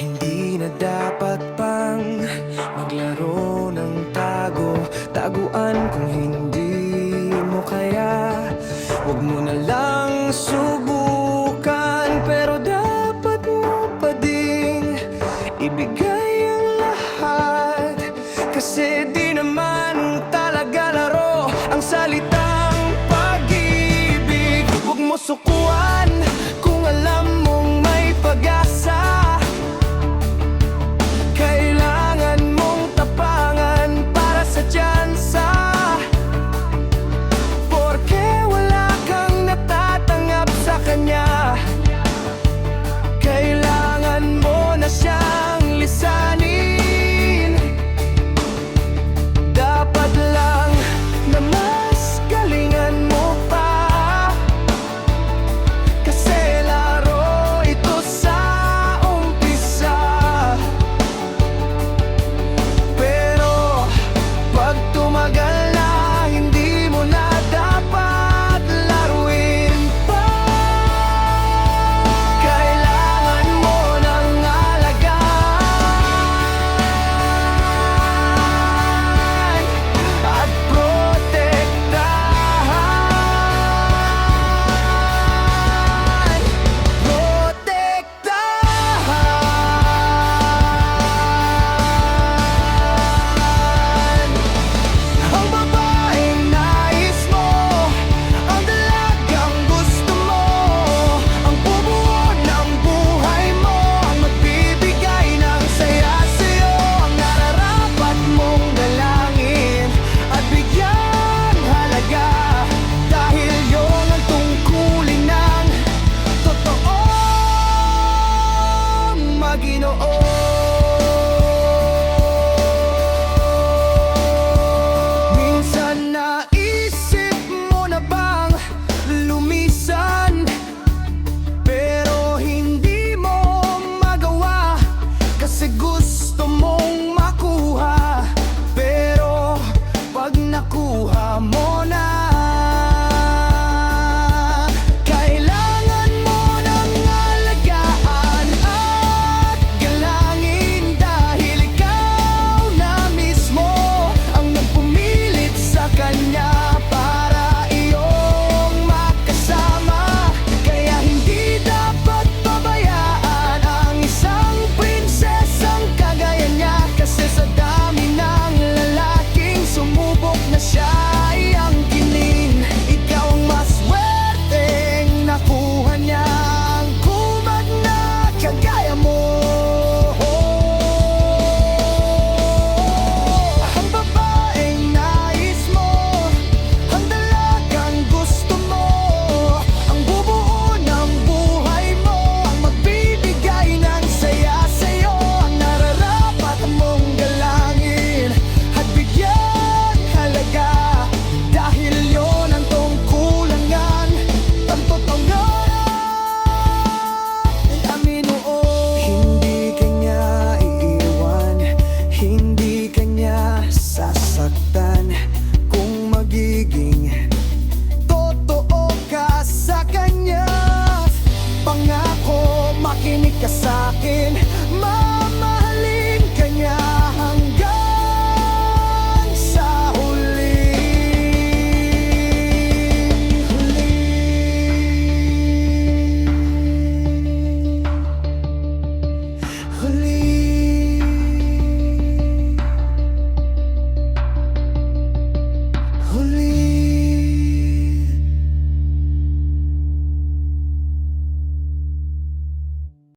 Hindi na dapat pang maglaro ng tago. Taguan kung hindi mo kaya. Huwag mo na lang subukan Pero dapat mo pa ding ibigay ang lahat. Kasi di naman talaga laro ang salitang pag-ibig. Huwag mo sukuan ka sa'kin